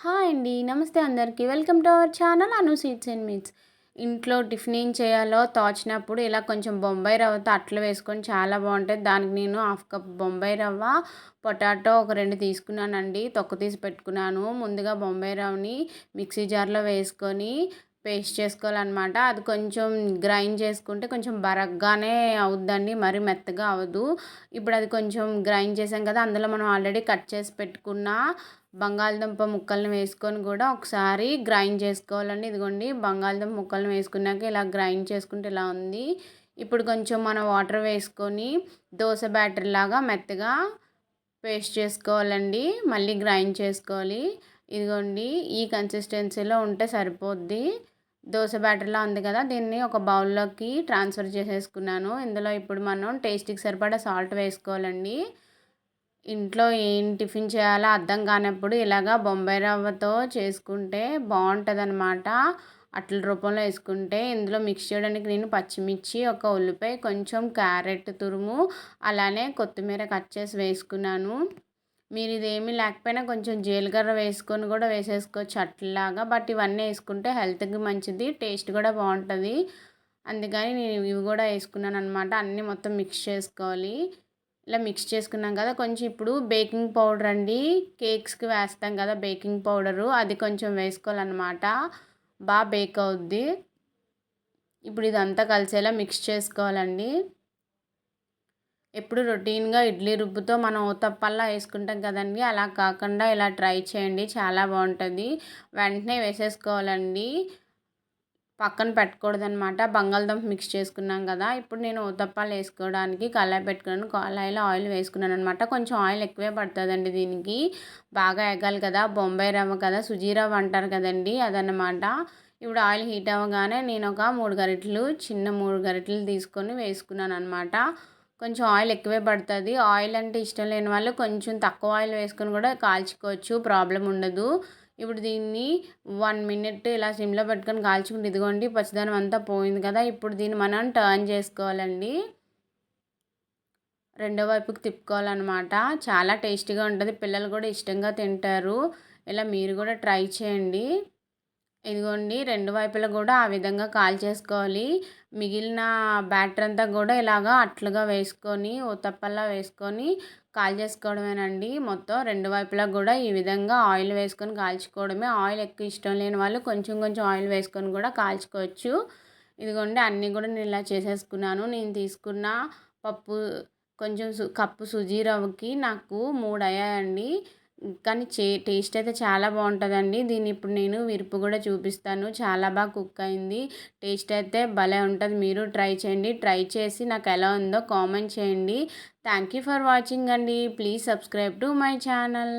Hi అండి నమస్తే అందరికీ. Welcome to our channel Anu sweets and meats ఇంట్లో టిఫిన్ ఏం చేయాలో తోచినప్పుడు ఇలా కొంచెం బొంబాయి రవ్వతో అట్లు వేసుకొని చాలా బాగుంటుంది దానికి నేను హాఫ్ కప్ బొంబాయి రవ్వ పొటాటో ఒక రెండు తీసుకున్నానండి. తొక్క తీసి పెట్టుకున్నాను. ముందుగా బొంబాయి రవ్వని మిక్సీ జార్లో వేసుకొని పేస్ట్ చేసుకోవాలన్నమాట. అది కొంచెం గ్రైండ్ చేసుకుంటే కొంచెం బరగ్గానే అవుద్దండి మరి మెత్తగా అవ్వదు ఇప్పుడు అది కొంచెం గ్రైండ్ చేసాం కదా అందులో మనం ఆల్రెడీ కట్ చేసి పెట్టుకున్న బంగాళదుంప ముక్కల్ని వేసుకొని కూడా ఒకసారి గ్రైండ్ చేసుకోవాలండి. ఇదిగోండి బంగాళదుంప ముక్కలను వేసుకున్నాక ఇలా గ్రైండ్ చేసుకుంటే ఇలా ఉంది. ఇప్పుడు కొంచెం మనం వాటర్ వేసుకొని దోశ బ్యాటర్ లాగా మెత్తగా పేస్ట్ చేసుకోవాలండి. మళ్ళీ గ్రైండ్ చేసుకోవాలి. ఇదిగోండి ఈ కన్సిస్టెన్సీలో ఉంటే సరిపోద్ది. దోశ బ్యాటర్లా ఉంది కదా దీన్ని ఒక బౌల్లోకి ట్రాన్స్ఫర్ చేసేసుకున్నాను. ఇందులో ఇప్పుడు మనం టేస్ట్కి సరిపడా సాల్ట్ వేసుకోవాలండి. ఇంట్లో ఏం టిఫిన్ చేయాలో అర్థం కానప్పుడు ఇలాగా బొంబాయి రవ్వతో చేసుకుంటే బాగుంటుంది అనమాట అట్ల రూపంలో వేసుకుంటే ఇందులో మిక్స్ చేయడానికి నేను పచ్చిమిర్చి ఒక ఉల్లిపాయ కొంచెం క్యారెట్ తురుము అలానే కొత్తిమీర కట్ చేసి వేసుకున్నాను. మీరు ఇదేమీ లేకపోయినా కొంచెం జీలకర్ర వేసుకొని కూడా వేసేసుకోవచ్చు అట్లాగా బట్ ఇవన్నీ వేసుకుంటే హెల్త్కి మంచిది టేస్ట్ కూడా బాగుంటుంది. అందుకని నేను ఇవి కూడా వేసుకున్నాను అనమాట అన్నీ మొత్తం మిక్స్ చేసుకోవాలి. ఇలా మిక్స్ చేసుకున్నాం కదా కొంచెం ఇప్పుడు బేకింగ్ పౌడర్ అండి. కేక్స్కి వేస్తాం కదా బేకింగ్ పౌడరు అది కొంచెం వేసుకోవాలన్నమాట. బాగా బేక్ అవుద్ది. ఇప్పుడు ఇదంతా కలిసేలా మిక్స్ చేసుకోవాలండి. ఎప్పుడు రొటీన్గా ఇడ్లీ రుబ్బుతో మనం ఉతప్పల్లా వేసుకుంటాం కదండి అలా కాకుండా ఇలా ట్రై చేయండి చాలా బాగుంటుంది. వెంటనే వేసేసుకోవాలండి. పక్కన పెట్టకూడదు అనమాట బంగాళదుంప మిక్స్ చేసుకున్నాం కదా. ఇప్పుడు నేను ఉతప్పాలు వేసుకోవడానికి కళాయి పెట్టుకున్నాను. కళాయిలో ఆయిల్ వేసుకున్నాను అనమాట కొంచెం ఆయిల్ ఎక్కువే పడుతుందండి దీనికి. బాగా ఎగాలి కదా. బొంబాయి రవ్వ కదా. సుజీ రవ్వ అంటారు కదండి అదనమాట ఇప్పుడు ఆయిల్ హీట్ అవ్వగానే నేను ఒక మూడు గరిటెలు చిన్న మూడు గరిటెలు తీసుకొని వేసుకున్నాను అనమాట కొంచెం ఆయిల్ ఎక్కువే పడుతుంది. ఆయిల్ అంటే ఇష్టం లేని వాళ్ళు కొంచెం తక్కువ ఆయిల్ వేసుకొని కూడా కాల్చుకోవచ్చు. ప్రాబ్లం ఉండదు. ఇప్పుడు దీన్ని వన్ మినిట్ ఇలా సిమ్లో పెట్టుకొని కాల్చుకుంటే ఇదిగోండి పచ్చిదనం అంతా పోయింది కదా ఇప్పుడు దీన్ని మనం టర్న్ చేసుకోవాలండి. రెండో వైపుకి తిప్పుకోవాలన్నమాట. చాలా టేస్టీగా ఉంటుంది పిల్లలు కూడా ఇష్టంగా తింటారు. ఇలా మీరు కూడా ట్రై చేయండి. ఇదిగోండి రెండు వైపులా కూడా ఆ విధంగా కాల్ చేసుకోవాలి. మిగిలిన బ్యాటర్ అంతా కూడా ఇలాగా అట్లుగా వేసుకొని ఉత్తప్పల్లా వేసుకొని కాల్ చేసుకోవడమేనండి. మొత్తం రెండు వైపులా కూడా ఈ విధంగా ఆయిల్ వేసుకొని కాల్చుకోవడమే. ఆయిల్ ఎక్కువ ఇష్టం లేని వాళ్ళు కొంచెం కొంచెం ఆయిల్ వేసుకొని కూడా కాల్చుకోవచ్చు. ఇదిగోండి అన్నీ కూడా నేను ఇలా చేసేసుకున్నాను. నేను తీసుకున్న పప్పు కొంచెం కప్పు సుజీ రవ్వకి నాకు మూడు అయ్యాయండి కానీ చే టేస్ట్ అయితే చాలా బాగుంటుందండి. దీన్ని ఇప్పుడు నేను విరుపు కూడా చూపిస్తాను. చాలా బాగా కుక్ అయింది. టేస్ట్ అయితే భలే ఉంటుంది. మీరు ట్రై చేయండి. ట్రై చేసి నాకు ఎలా ఉందో కామెంట్ చేయండి. థ్యాంక్ యూ ఫర్ వాచింగ్ అండి. Please subscribe to my channel.